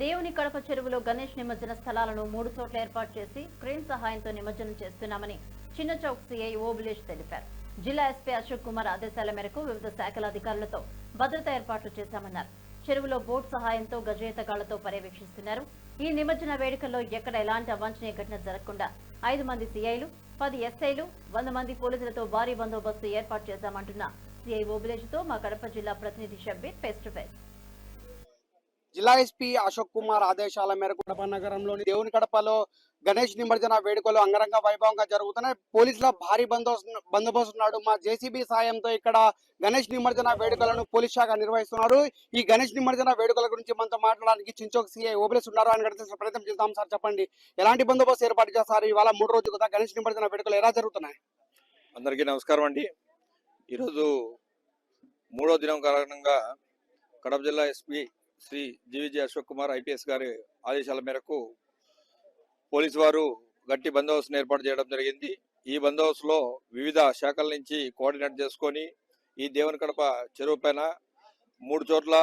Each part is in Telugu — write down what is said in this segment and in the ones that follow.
దేవుని కడప చెరువులో గణేష్ నిమజ్జన స్థలాలను మూడు చోట్ల ఏర్పాటు చేసి క్రేన్ సహాయంతో నిమజ్జనం చేస్తున్నామని చిన్న చౌక్ సిఐ ఓబులేష్ తెలిపారు. జిల్లా ఎస్పీ అశోక్ కుమార్ ఆదేశాల మేరకు వివిధ శాఖల అధికారులతో భద్రతా ఏర్పాట్లు చేశామన్నారు. చెరువులో బోట్ సహాయంతో గజేతగాళ్ళతో పర్యవేక్షిస్తున్నారు. ఈ నిమజ్జన వేడుకల్లో ఎక్కడ ఎలాంటి అవాంఛనీయ ఘటన జరగకుండా ఐదు మంది సిఐలు పది ఎస్ఐలు వంద మంది పోలీసులతో భారీ బందోబస్తు ఏర్పాటు చేశామంటున్న సిఐ ఓబులేష్తో మా కడప జిల్లా ప్రతినిధి షబ్బీర్ ఫేస్ టు ఫేస్ జిల్లా ఎస్పీ అశోక్ కుమార్ ఆదేశాల మేరకు కడప నగరంలోని దేవుని కడపలో గణేష్ నిమజ్జన వేడుకలు అంగరంగ వైభవంగా జరుగుతున్నాయి. పోలీసుల భారీ బందోబస్తు బందోబస్తు ఉన్నాడు మా జేసీబీ సాయంతో ఇక్కడ గణేష్ నిమజ్జన వేడుకలను పోలీస్ శాఖ నిర్వహిస్తున్నారు. ఈ గణేష్ నిమజ్జన వేడుకల గురించి మనతో మాట్లాడడానికి చించోక్ సీఐ ఓబులేస్ ఉన్నారు. అని గడిచిన ప్రయత్నం చేద్దాం సార్ చెప్పండి. ఎలాంటి బందోబస్తు ఏర్పాటు చేస్తారు? ఇవాళ మూడు రోజులు కదా గణేష్ నిమజ్జన వేడుకలు ఎలా జరుగుతున్నాయి? అందరికీ నమస్కారం అండి. ఈరోజు మూడో దినం కారణంగా కడప జిల్లా SP Shri GVJ Ashok Kumar IPS గారి ఆదేశాల మేరకు పోలీసు వారు గట్టి బందోబస్తును ఏర్పాటు చేయడం జరిగింది. ఈ బందోబస్తులో వివిధ శాఖల నుంచి కోఆర్డినేట్ చేసుకొని ఈ దేవుని కడప చెరువు పైన మూడు చోట్ల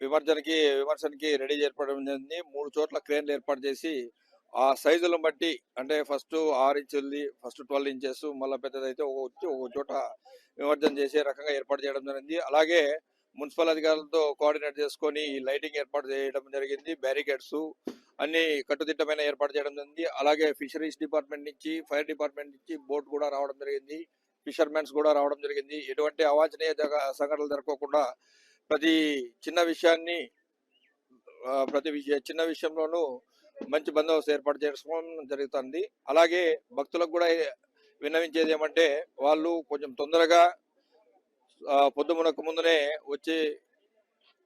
విమర్శనకి విమర్శనకి రెడీ ఏర్పడడం జరిగింది. మూడు చోట్ల క్రేన్లు ఏర్పాటు చేసి ఆ సైజులను బట్టి అంటే ఫస్ట్ ఆరు ఇంచులది ఫస్ట్ ట్వెల్వ్ ఇంచెస్ మళ్ళీ పెద్దదైతే ఒక ఒక చోట విమర్శన చేసే రకంగా ఏర్పాటు చేయడం జరిగింది. అలాగే మున్సిపల్ అధికారులతో కోఆర్డినేట్ చేసుకొని ఈ లైటింగ్ ఏర్పాటు చేయడం జరిగింది బ్యారికేడ్స్ అన్ని కట్టుదిట్టమైన ఏర్పాటు చేయడం జరిగింది. అలాగే ఫిషరీస్ డిపార్ట్మెంట్ నుంచి ఫైర్ డిపార్ట్మెంట్ నుంచి బోట్ కూడా రావడం జరిగింది ఫిషర్మెన్స్ కూడా రావడం జరిగింది. ఎటువంటి అవాంఛనీయ సంఘటనలు జరగకుండా ప్రతి చిన్న విషయాన్ని ప్రతి విషయ చిన్న విషయంలోనూ మంచి బందోబస్తు ఏర్పాటు చేసుకోవడం జరుగుతుంది. అలాగే భక్తులకు కూడా విన్నవించేది ఏమంటే వాళ్ళు కొంచెం తొందరగా పొద్దుమునకు ముందునే వచ్చి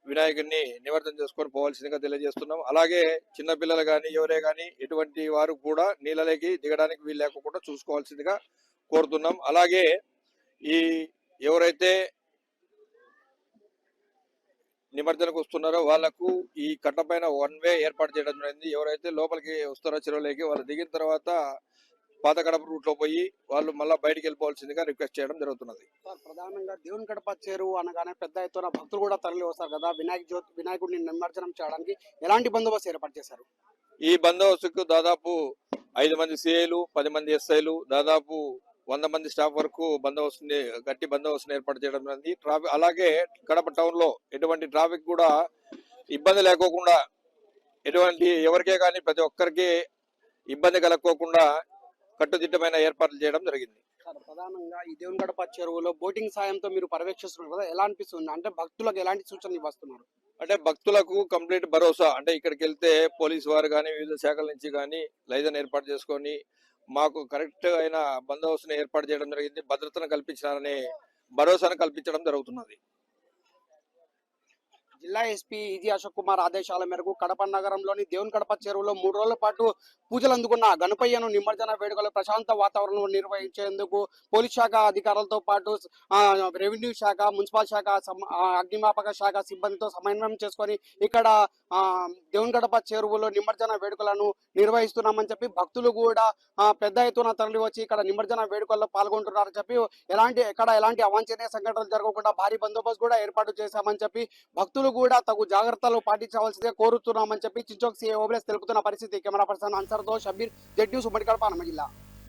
వినాయకుడిని నిమజ్జనం చేసుకొని పోవాల్సిందిగా తెలియజేస్తున్నాం. అలాగే చిన్నపిల్లలు కానీ ఎవరే కానీ ఎటువంటి వారు కూడా నీళ్ళలోకి దిగడానికి వీలు లేకుండా చూసుకోవాల్సిందిగా కోరుతున్నాం. అలాగే ఈ ఎవరైతే నిమజ్జనకు వస్తున్నారో వాళ్ళకు ఈ కట్ట పైన వన్ వే ఏర్పాటు చేయడం జరిగింది. ఎవరైతే లోపలికి వస్తారో చెరువులోకి వాళ్ళు దిగిన తర్వాత పాత కడప రూట్లో పోయి వాళ్ళు మళ్ళీ బయటికి వెళ్ళిపోవాల్సిందిగా రిక్వెస్ట్ చేయడం జరుగుతున్నది. సార్ ప్రధానంగా దేవుని కడప చెరువు అనగానే పెద్ద ఎత్తున భక్తులు కూడా తరలి వస్తారు కదా. వినాయక జ్యోతి వినాయకుడిని నిమజ్జనం చేయడానికి ఎలాంటి బందోబస్తు ఏర్పాటు చేశారు? ఈ బందోబస్తుకు దాదాపు ఐదు మంది సిఐలు పది మంది ఎస్ఐలు దాదాపు వంద మంది స్టాఫ్ వరకు బందోబస్తుని గట్టి బందోబస్తుని ఏర్పాటు చేయడం జరిగింది. ట్రాఫిక్ అలాగే కడప టౌన్లో ఎటువంటి ట్రాఫిక్ కూడా ఇబ్బంది లేకోకుండా ఎటువంటి ఎవరికే కానీ ప్రతి ఒక్కరికి ఇబ్బంది కలగకోకుండా కట్టుదిట్టమైన ఏర్పాట్లు చేయడం జరిగింది. ప్రధానంగా ఈ దేవుని గడప చెరువులో బోటింగ్ సాయంతో మీరు పర్యవేక్షిస్తున్నారు కదా ఎలా అనిపిస్తుంది అంటే భక్తులకు ఎలాంటి సూచనలు ఇవ్వస్తున్నారు? అంటే భక్తులకు కంప్లీట్ భరోసా. అంటే ఇక్కడికి వెళ్తే పోలీసు వారు కానీ వివిధ శాఖల నుంచి కానీ లైజన్ ఏర్పాటు చేసుకొని మాకు కరెక్ట్ అయిన బందోబస్తుని ఏర్పాటు చేయడం జరిగింది. భద్రతను కల్పించారనే భరోసాను కల్పించడం జరుగుతున్నది. జిల్లా ఎస్పీ ఇది అశోక్ కుమార్ ఆదేశాల మేరకు కడప నగరంలోని దేవుని కడప చెరువులో మూడు రోజుల పాటు పూజలు అందుకున్న గణపయ్యను నిమజ్జన వేడుకలు ప్రశాంత వాతావరణంలో నిర్వహించేందుకు పోలీస్ శాఖ అధికారులతో పాటు రెవెన్యూ శాఖ మున్సిపల్ శాఖ అగ్నిమాపక శాఖ సిబ్బందితో సమన్వయం చేసుకొని ఇక్కడ ఆ, దేవుని గడప చెరువులో నిమజ్జన వేడుకలను నిర్వహిస్తున్నామని చెప్పి భక్తులు కూడా పెద్ద ఎత్తున తరలి వచ్చి ఇక్కడ నిమజ్జన వేడుకల్లో పాల్గొంటున్నారని చెప్పి ఎలాంటి ఎక్కడ ఎలాంటి అవాంఛనీయ సంఘటనలు జరగకుండా భారీ బందోబస్తు కూడా ఏర్పాటు చేశామని చెప్పి భక్తులు కూడా తగు జాగ్రత్తలు పాటించవలసిందే కోరుతున్నామని చెప్పి చించోక్ సీఏ ఓబ్లేస్ తెలుపుతున్న పరిస్థితి. కెమెరా పర్సన్ అన్సర్తో షబీర్ జెడ్ న్యూస్ ఉమ్మడి కడప జిల్లా.